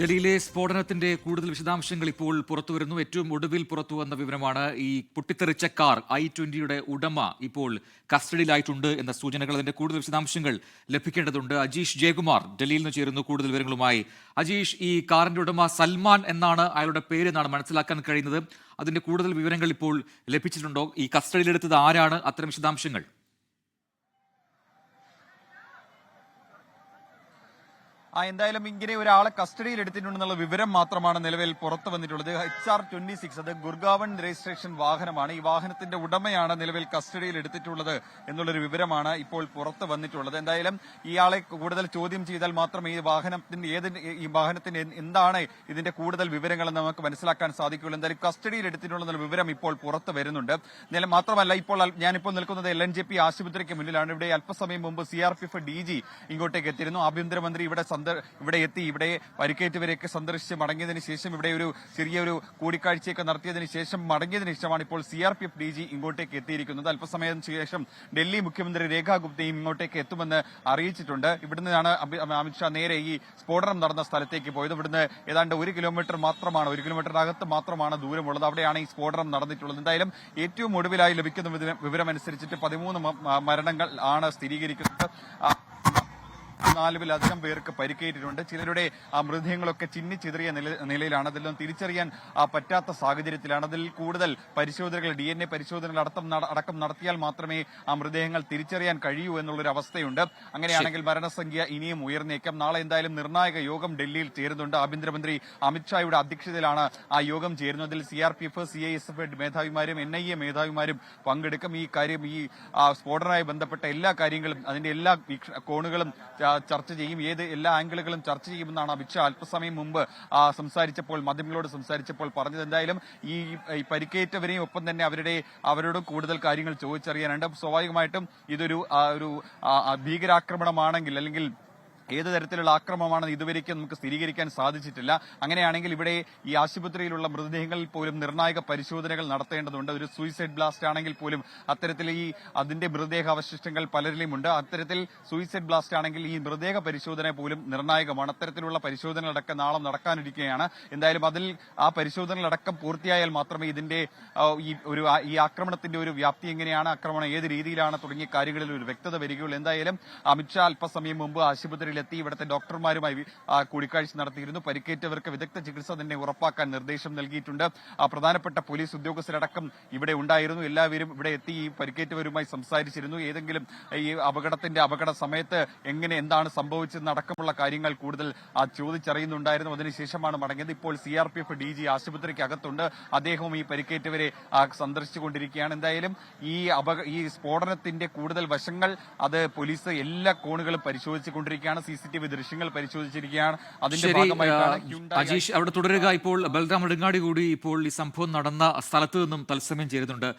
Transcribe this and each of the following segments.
ഡൽഹിയിലെ സ്ഫോടനത്തിന്റെ കൂടുതൽ വിശദാംശങ്ങൾ ഇപ്പോൾ പുറത്തു വരുന്നു ഏറ്റവും ഒടുവിൽ പുറത്തു വന്ന വിവരമാണ് ഈ പൊട്ടിത്തെറിച്ച കാർ ഐ ട്വന്റിയുടെ ഉടമ ഇപ്പോൾ കസ്റ്റഡിയിലായിട്ടുണ്ട് എന്ന സൂചനകൾ. അതിന്റെ കൂടുതൽ വിശദാംശങ്ങൾ ലഭിക്കേണ്ടതുണ്ട്. അജീഷ് ജയകുമാർ ഡൽഹിയിൽ നിന്ന് ചേരുന്നു കൂടുതൽ വിവരങ്ങളുമായി. അജീഷ് ഈ കാറിന്റെ ഉടമ സൽമാൻ എന്നാണ് അയാളുടെ പേര് എന്നാണ് മനസ്സിലാക്കാൻ കഴിയുന്നത്. അതിന്റെ കൂടുതൽ വിവരങ്ങൾ ഇപ്പോൾ ലഭിച്ചിട്ടുണ്ടോ? ഈ കസ്റ്റഡിയിലെടുത്തത് ആരാണ്? അത്തരം വിശദാംശങ്ങൾ. എന്തായാലും ഇങ്ങനെ ഒരാളെ കസ്റ്റഡിയിൽ എടുത്തിട്ടുണ്ടെന്നുള്ള വിവരം മാത്രമാണ് നിലവിൽ പുറത്തു വന്നിട്ടുള്ളത്. എച്ച് ആർ ട്വന്റി സിക്സ് അത് ഗുർഗാവൺ രജിസ്ട്രേഷൻ വാഹനമാണ്. ഈ വാഹനത്തിന്റെ ഉടമയാണ് നിലവിൽ കസ്റ്റഡിയിൽ എടുത്തിട്ടുള്ളത് എന്നുള്ളൊരു വിവരമാണ് ഇപ്പോൾ പുറത്തു വന്നിട്ടുള്ളത്. എന്തായാലും ഇയാളെ കൂടുതൽ ചോദ്യം ചെയ്താൽ മാത്രമേ ഈ വാഹനത്തിന്റെ ഏത് ഈ വാഹനത്തിന്റെ എന്താണ് ഇതിന്റെ കൂടുതൽ വിവരങ്ങൾ നമുക്ക് മനസ്സിലാക്കാൻ സാധിക്കുകയുള്ളൂ. എന്തായാലും കസ്റ്റഡിയിൽ എടുത്തിട്ടുള്ള വിവരം ഇപ്പോൾ പുറത്തു വരുന്നുണ്ട്. മാത്രമല്ല ഇപ്പോൾ ഞാനിപ്പോൾ നിൽക്കുന്നത് എൽ എൻ ജെ പി ആശുപത്രിക്ക് മുന്നിലാണ്. ഇവിടെ അല്പസമയം മുമ്പ് C R P F D G ഇങ്ങോട്ടേക്ക് എത്തിയിരുന്നു. ആഭ്യന്തരമന്ത്രി ഇവിടെ ഇവിടെ എത്തി ഇവിടെ പരിക്കേറ്റവരെയൊക്കെ സന്ദർശിച്ച് മടങ്ങിയതിനു ശേഷം ഇവിടെ ഒരു ചെറിയൊരു കൂടിക്കാഴ്ചയൊക്കെ നടത്തിയതിനു ശേഷം മടങ്ങിയതിനു ശേഷമാണ് ഇപ്പോൾ C R P F D G ഇങ്ങോട്ടേക്ക് എത്തിയിരിക്കുന്നത്. അല്പസമയത്തിന് ശേഷം ഡൽഹി മുഖ്യമന്ത്രി രേഖാ ഗുപ്തയും ഇങ്ങോട്ടേക്ക് എത്തുമെന്ന് അറിയിച്ചിട്ടുണ്ട്. ഇവിടുന്നാണ് അമിത്ഷാ നേരെ ഈ സ്ഫോടനം നടന്ന സ്ഥലത്തേക്ക് പോയത്. ഇവിടുന്ന് ഏതാണ്ട് ഒരു കിലോമീറ്റർ മാത്രമാണ് ഒരു കിലോമീറ്ററിനകത്ത് മാത്രമാണ് ദൂരമുള്ളത്. അവിടെയാണ് ഈ സ്ഫോടനം നടന്നിട്ടുള്ളത്. എന്തായാലും ഏറ്റവും ഒടുവിലായി ലഭിക്കുന്ന വിവരം- വിവരമനുസരിച്ചിട്ട് പതിമൂന്ന് മരണങ്ങൾ ആണ് സ്ഥിരീകരിക്കുന്നത്. നാലുവിലധികം പേർക്ക് പരിക്കേറ്റിട്ടുണ്ട്. ചിലരുടെ ആ മൃതദേഹങ്ങളൊക്കെ ചിന്നിച്ചിതറിയ നില- നിലയിലാണ്. അതിലൊന്നും തിരിച്ചറിയാൻ പറ്റാത്ത സാഹചര്യത്തിലാണ്. അതിൽ കൂടുതൽ പരിശോധനകൾ ഡി എൻ എ പരിശോധനകൾ അടക്കം അടക്കം നടത്തിയാൽ മാത്രമേ ആ മൃതദേഹങ്ങൾ തിരിച്ചറിയാൻ കഴിയൂ എന്നുള്ളൊരു അവസ്ഥയുണ്ട്. അങ്ങനെയാണെങ്കിൽ മരണസംഖ്യ ഇനിയും ഉയർന്നേക്കാം. നാളെ എന്തായാലും നിർണായക യോഗം ഡൽഹിയിൽ ചേരുന്നുണ്ട്. ആഭ്യന്തരമന്ത്രി അമിത്ഷായുടെ അധ്യക്ഷതയിലാണ് ആ യോഗം ചേരുന്നതിൽ C R P F C I S F മേധാവിമാരും N I A മേധാവിമാരും പങ്കെടുക്കും. ഈ കാര്യം ഈ സ്ഫോടനവുമായി ബന്ധപ്പെട്ട എല്ലാ കാര്യങ്ങളും അതിന്റെ എല്ലാ കോണുകളും ചർച്ച ചെയ്യും. ഏത് എല്ലാ ആംഗിളുകളും ചർച്ച ചെയ്യുമെന്നാണ് അമിത് ഷാ അല്പസമയം മുമ്പ് സംസാരിച്ചപ്പോൾ മാധ്യമങ്ങളോട് സംസാരിച്ചപ്പോൾ പറഞ്ഞത്. എന്തായാലും ഈ പരിക്കേറ്റവരെയും ഒപ്പം തന്നെ അവരുടെ അവരോട് കൂടുതൽ കാര്യങ്ങൾ ചോദിച്ചറിയാനുണ്ട്. സ്വാഭാവികമായിട്ടും ഇതൊരു ഒരു ഭീകരാക്രമണമാണെങ്കിൽ അല്ലെങ്കിൽ ഏത് തരത്തിലുള്ള ആക്രമമാണ് ഇതുവരേക്കും നമുക്ക് സ്ഥിരീകരിക്കാൻ സാധിച്ചിട്ടില്ല. അങ്ങനെയാണെങ്കിൽ ഇവിടെ ഈ ആശുപത്രിയിലുള്ള മൃതദേഹങ്ങളിൽ പോലും നിർണായക പരിശോധനകൾ നടത്തേണ്ടതുണ്ട്. ഒരു സൂയിസൈഡ് ബ്ലാസ്റ്റ് ആണെങ്കിൽ പോലും അത്തരത്തിൽ ഈ അതിന്റെ മൃതദേഹ അവശിഷ്ടങ്ങൾ പലരിലും ഉണ്ട് അത്തരത്തിൽ സൂയിസൈഡ് ബ്ലാസ്റ്റ് ആണെങ്കിൽ ഈ മൃതദേഹ പരിശോധന പോലും നിർണായകമാണ്. അത്തരത്തിലുള്ള പരിശോധനകളടക്കം നാളെ നടക്കാനിരിക്കുകയാണ്. എന്തായാലും അതിൽ ആ പരിശോധനകളടക്കം പൂർത്തിയായാൽ മാത്രമേ ഇതിന്റെ ഈ ഒരു ഈ ആക്രമണത്തിന്റെ ഒരു വ്യാപ്തി എങ്ങനെയാണ്? ആക്രമണം ഏത് രീതിയിലാണ്? തുടങ്ങിയ കാര്യങ്ങളിൽ ഒരു വ്യക്തത വരികയുള്ളൂ. എന്തായാലും അമിത്ഷാ അല്പസമയം മുമ്പ് ആശുപത്രിയിലെത്തി ഇവിടുത്തെ ഡോക്ടർമാരുമായി കൂടിക്കാഴ്ച നടത്തിയിരുന്നു. പരിക്കേറ്റവർക്ക് വിദഗ്ധ ചികിത്സ തന്നെ ഉറപ്പാക്കാൻ നിർദ്ദേശം നൽകിയിട്ടുണ്ട്. പ്രധാനപ്പെട്ട പോലീസ് ഉദ്യോഗസ്ഥരടക്കം ഇവിടെ ഉണ്ടായിരുന്നു. എല്ലാവരും ഇവിടെ എത്തി ഈ പരിക്കേറ്റവരുമായി സംസാരിച്ചിരുന്നു. ഏതെങ്കിലും ഈ അപകടത്തിന്റെ അപകട സമയത്ത് എങ്ങനെ എന്താണ് സംഭവിച്ചതെന്ന് അടക്കമുള്ള കാര്യങ്ങൾ കൂടുതൽ ചോദിച്ചറിയുന്നുണ്ടായിരുന്നു. അതിനുശേഷമാണ് മടങ്ങിയത്. ഇപ്പോൾ C R P F D G ആശുപത്രിക്ക് അകത്തുണ്ട് അദ്ദേഹവും ഈ പരിക്കേറ്റവരെ സന്ദർശിച്ചുകൊണ്ടിരിക്കുകയാണ്. എന്തായാലും ഈ അപക ഈ സ്ഫോടനത്തിന്റെ കൂടുതൽ വശങ്ങൾ അത് പോലീസ് എല്ലാ കോണുകളും പരിശോധിച്ചുകൊണ്ടിരിക്കുകയാണ്. സി സി ടി വി ദൃശ്യങ്ങൾ പരിശോധിച്ചിരിക്കുകയാണ്. അതിന്റെ ഭാഗമായിട്ടാണ് അജീഷ് അവിടെ തുടരുക. ഇപ്പോൾ ബൽറാം എടുങ്ങാടി കൂടി ഇപ്പോൾ ഈ സംഭവം നടന്ന സ്ഥലത്ത് നിന്നും തത്സമയം ചേരുന്നുണ്ട്.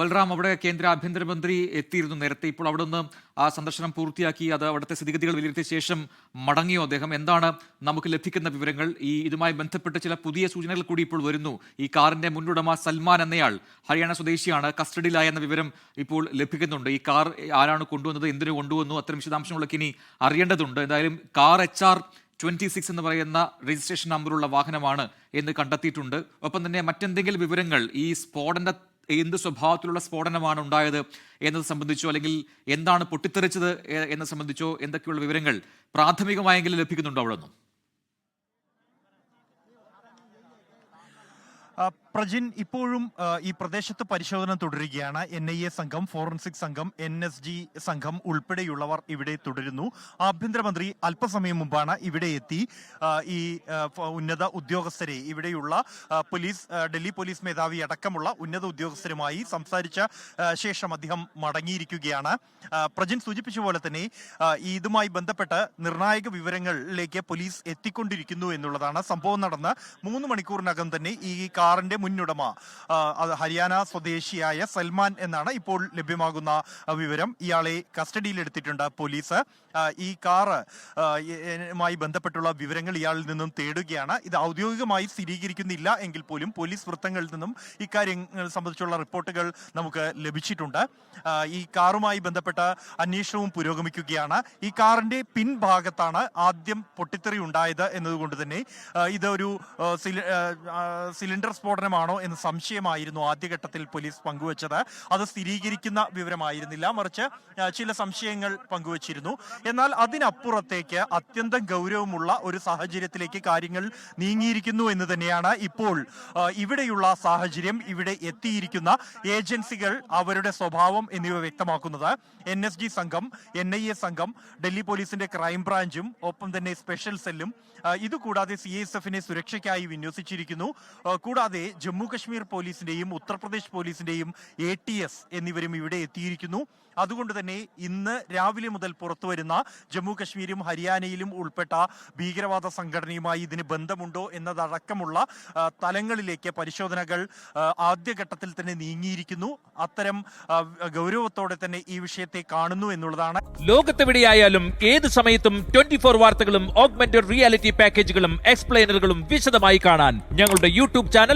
ബൽറാം അവിടെ കേന്ദ്ര ആഭ്യന്തരമന്ത്രി എത്തിയിരുന്നു നേരത്തെ. ഇപ്പോൾ അവിടെ നിന്ന് ആ സന്ദർശനം പൂർത്തിയാക്കി അത് അവിടുത്തെ സ്ഥിതിഗതികൾ വിലയിരുത്തിയ ശേഷം മടങ്ങിയോ അദ്ദേഹം? എന്താണ് നമുക്ക് ലഭിക്കുന്ന വിവരങ്ങൾ? ഈ ഇതുമായി ബന്ധപ്പെട്ട് ചില പുതിയ സൂചനകൾ കൂടി ഇപ്പോൾ വരുന്നു. ഈ കാറിന്റെ മുന്നുടമ സൽമാൻ എന്നയാൾ ഹരിയാന സ്വദേശിയാണ് കസ്റ്റഡിയിലായ എന്ന വിവരം ഇപ്പോൾ ലഭിക്കുന്നുണ്ട്. ഈ കാർ ആരാണ് കൊണ്ടുവന്നത്? എന്തിനു കൊണ്ടുവന്നു? അത്തരം വിശദാംശങ്ങളൊക്കെ ഇനി അറിയേണ്ടതുണ്ട്. എന്തായാലും car H R twenty six എന്ന് പറയുന്ന രജിസ്ട്രേഷൻ നമ്പറുള്ള വാഹനമാണ് എന്ന് കണ്ടെത്തിയിട്ടുണ്ട്. ഒപ്പം തന്നെ മറ്റെന്തെങ്കിലും വിവരങ്ങൾ ഈ സ്ഫോടന എന്ത് സ്വഭാവത്തിലുള്ള സ്ഫോടനമാണ് ഉണ്ടായത് എന്നത് സംബന്ധിച്ചോ അല്ലെങ്കിൽ എന്താണ് പൊട്ടിത്തെറിച്ചത് എന്നത് സംബന്ധിച്ചോ എന്തൊക്കെയുള്ള വിവരങ്ങൾ പ്രാഥമികമായെങ്കിലും ലഭിക്കുന്നുണ്ടോ അവിടെ നിന്നും? പ്രജിൻ ഇപ്പോഴും ഈ പ്രദേശത്ത് പരിശോധന തുടരുകയാണ്. എൻ ഐ എ സംഘം ഫോറൻസിക് സംഘം എൻ എസ് ജി സംഘം ഉൾപ്പെടെയുള്ളവർ ഇവിടെ തുടരുന്നു. ആഭ്യന്തരമന്ത്രി അല്പസമയം മുമ്പാണ് ഇവിടെ എത്തി. ഈ ഉന്നത ഉദ്യോഗസ്ഥരെ ഇവിടെയുള്ള പോലീസ് ഡൽഹി പോലീസ് മേധാവി അടക്കമുള്ള ഉന്നത ഉദ്യോഗസ്ഥരുമായി സംസാരിച്ച ശേഷം അദ്ദേഹം മടങ്ങിയിരിക്കുകയാണ്. പ്രജിൻ സൂചിപ്പിച്ച പോലെ തന്നെ ഇതുമായി ബന്ധപ്പെട്ട് നിർണായക വിവരങ്ങളിലേക്ക് പോലീസ് എത്തിക്കൊണ്ടിരിക്കുന്നു എന്നുള്ളതാണ് സംഭവം നടന്ന് മൂന്ന് മണിക്കൂറിനകം തന്നെ ഈ കാർ കാറിന്റെ മുന്നുടമ ഹരിയാന സ്വദേശിയായ സൽമാൻ എന്നാണ് ഇപ്പോൾ ലഭ്യമാകുന്ന വിവരം ഇയാളെ കസ്റ്റഡിയിലെടുത്തിട്ടുണ്ട് പോലീസ്. ഈ കാറ് മായി ബന്ധപ്പെട്ടുള്ള വിവരങ്ങൾ ഇയാളിൽ നിന്നും തേടുകയാണ്. ഇത് ഔദ്യോഗികമായി സ്ഥിരീകരിക്കുന്നില്ല എങ്കിൽ പോലും പോലീസ് വൃത്തങ്ങളിൽ നിന്നും ഇക്കാര്യങ്ങൾ സംബന്ധിച്ചുള്ള റിപ്പോർട്ടുകൾ നമുക്ക് ലഭിച്ചിട്ടുണ്ട്. ഈ കാറുമായി ബന്ധപ്പെട്ട അന്വേഷണവും പുരോഗമിക്കുകയാണ്. ഈ കാറിന്റെ പിൻഭാഗത്താണ് ആദ്യം പൊട്ടിത്തെറി ഉണ്ടായത് എന്നതുകൊണ്ട് തന്നെ ഇതൊരു സിലിണ്ടർ സ്ഫോടനമാണോ എന്ന് സംശയമായിരുന്നു ആദ്യഘട്ടത്തിൽ പോലീസ് പങ്കുവച്ചത്. അത് സ്ഥിരീകരിക്കുന്ന വിവരമായിരുന്നില്ല. മറിച്ച് ചില സംശയങ്ങൾ പങ്കുവച്ചിരുന്നു. എന്നാൽ അതിനപ്പുറത്തേക്ക് അത്യന്തം ഗൗരവമുള്ള ഒരു സാഹചര്യത്തിലേക്ക് കാര്യങ്ങൾ നീങ്ങിയിരിക്കുന്നു എന്ന് തന്നെയാണ് ഇപ്പോൾ ഇവിടെയുള്ള സാഹചര്യം ഇവിടെ എത്തിയിരിക്കുന്ന ഏജൻസികൾ അവരുടെ സ്വഭാവം എന്നിവ വ്യക്തമാക്കുന്നത്. എൻ എസ് ജി സംഘം എൻ ഐ എ സംഘം ഡൽഹി പോലീസിന്റെ ക്രൈംബ്രാഞ്ചും ഒപ്പം തന്നെ സ്പെഷ്യൽ സെല്ലും ഇതുകൂടാതെ സി എസ് എഫിനെ സുരക്ഷയ്ക്കായി വിന്യസിച്ചിരിക്കുന്നു. ആ, കൂടാതെ ജമ്മു കശ്മീർ പോലീസിന്റെയും ഉത്തർപ്രദേശ് പോലീസിന്റെയും എ ടി എസ് എന്നിവരും ഇവിടെ എത്തിയിരിക്കുന്നു. അതുകൊണ്ട് തന്നെ ഇന്ന് രാവിലെ മുതൽ പുറത്തു വരുന്ന ജമ്മു കശ്മീരും ഹരിയാനയിലും ഉൾപ്പെട്ട ഭീകരവാദ സംഘടനയുമായി ഇതിന് ബന്ധമുണ്ടോ എന്നതടക്കമുള്ള തലങ്ങളിലേക്ക് പരിശോധനകൾ ആദ്യഘട്ടത്തിൽ തന്നെ നീങ്ങിയിരിക്കുന്നു. അത്തരം ഗൗരവത്തോടെ തന്നെ ഈ വിഷയത്തെ കാണുന്നു എന്നുള്ളതാണ്. ലോകത്തെവിടെയായാലും ഏത് സമയത്തും ട്വന്റി ഫോർ വാർത്തകളും ഓഗ്മെന്റഡ് റിയാലിറ്റി പാക്കേജുകളും എക്സ്പ്ലെയിനറുകളും വിശദമായി കാണാൻ ഞങ്ങളുടെ യൂട്യൂബ് ചാനൽ